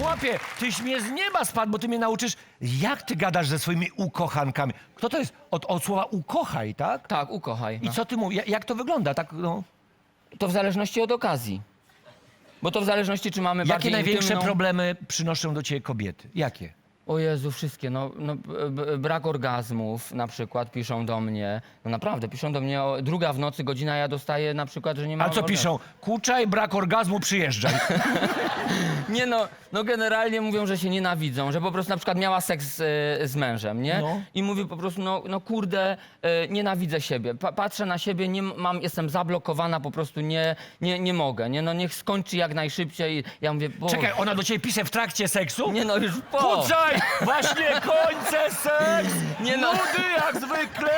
Chłopie, tyś mnie z nieba spadł, bo ty mnie nauczysz, jak ty gadasz ze swoimi ukochankami. Kto to jest? Od, od słowa ukochaj, tak? Tak, ukochaj. I No. co ty mówisz? Jak, to wygląda? Tak, no. To w zależności od okazji. Bo to w zależności, czy mamy Jakie bardziej największe intymną... problemy przynoszą do ciebie kobiety? Jakie? O Jezu, wszystkie. No, no, b- brak orgazmów na przykład piszą do mnie. No naprawdę, piszą do mnie o druga w nocy godzina, ja dostaję na przykład, że nie mam A co piszą? Kuczaj, brak orgazmu, przyjeżdżaj. Nie no, no generalnie mówią, że się nienawidzą, że po prostu na przykład miała seks e, z mężem, nie? No. I mówi po prostu, no, no kurde, e, nienawidzę siebie. Pa, patrzę na siebie, nie mam, jestem zablokowana, po prostu nie, nie, nie mogę, nie? No niech skończy jak najszybciej. Ja mówię, Boże. Czekaj, ona do ciebie pisze w trakcie seksu? Nie no, już po. Kuczaj! Właśnie kończę seks! Nie no. Nudy jak zwykle!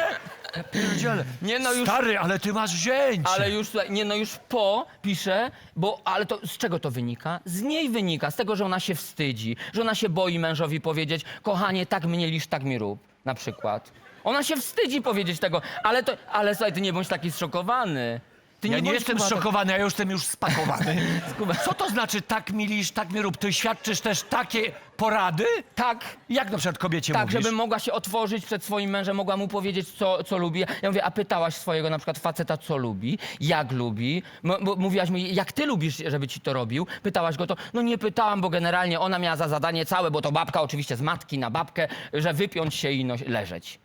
Ja pierdzielę. Nie no, już- Stary, ale ty masz wzięcie. Ale już, słuchaj, nie no, już po pisze, bo, ale to z czego to wynika? Z niej wynika, z tego, że ona się wstydzi, że ona się boi mężowi powiedzieć, kochanie, tak mnie lisz, tak mi rób, na przykład. Ona się wstydzi powiedzieć tego, ale to, ale słuchaj, ty nie bądź taki zszokowany. Ty Ja nie bądź, jestem zszokowany, ja jestem już spakowany. Co to znaczy tak mi lisz, tak mi rób? Ty świadczysz też takie porady? Tak, Jak na przykład kobiecie tak, mówisz? żeby mogła się otworzyć przed swoim mężem, mogła mu powiedzieć, co, co lubi. Ja mówię, a pytałaś swojego na przykład faceta, co lubi, jak lubi. M- mówiłaś mu, jak ty lubisz, żeby ci to robił. Pytałaś go to, no nie pytałam, bo generalnie ona miała za zadanie całe, bo to babka oczywiście z matki na babkę, że wypiąć się i no, leżeć.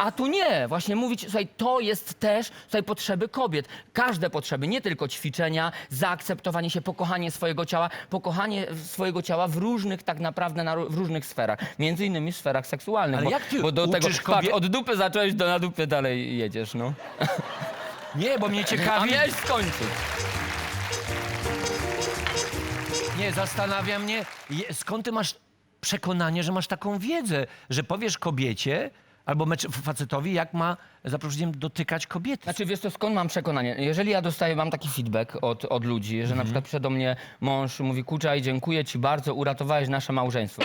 A tu nie, właśnie mówić, słuchaj, to jest też słuchaj, potrzeby kobiet. Każde potrzeby, nie tylko ćwiczenia, zaakceptowanie się, pokochanie swojego ciała, pokochanie swojego ciała w różnych tak naprawdę, na, w różnych sferach. Między innymi w sferach seksualnych. Ale bo, jak ty bo do tego, uczysz patrz, kobiet- od dupy zacząłeś, do na dupy dalej jedziesz, no. Nie, bo mnie A ciekawi... miałeś skończyć. Nie, zastanawia mnie, je- skąd ty masz przekonanie, że masz taką wiedzę, że powiesz kobiecie albo mecz- facetowi, jak ma, za przeproszeniem, dotykać kobiety. Znaczy, wiesz to skąd mam przekonanie? Jeżeli ja dostaję, mam taki feedback od, od ludzi, że na przykład pisze do mnie mąż, mówi, Kuczaj, dziękuję ci bardzo, uratowałeś nasze małżeństwo.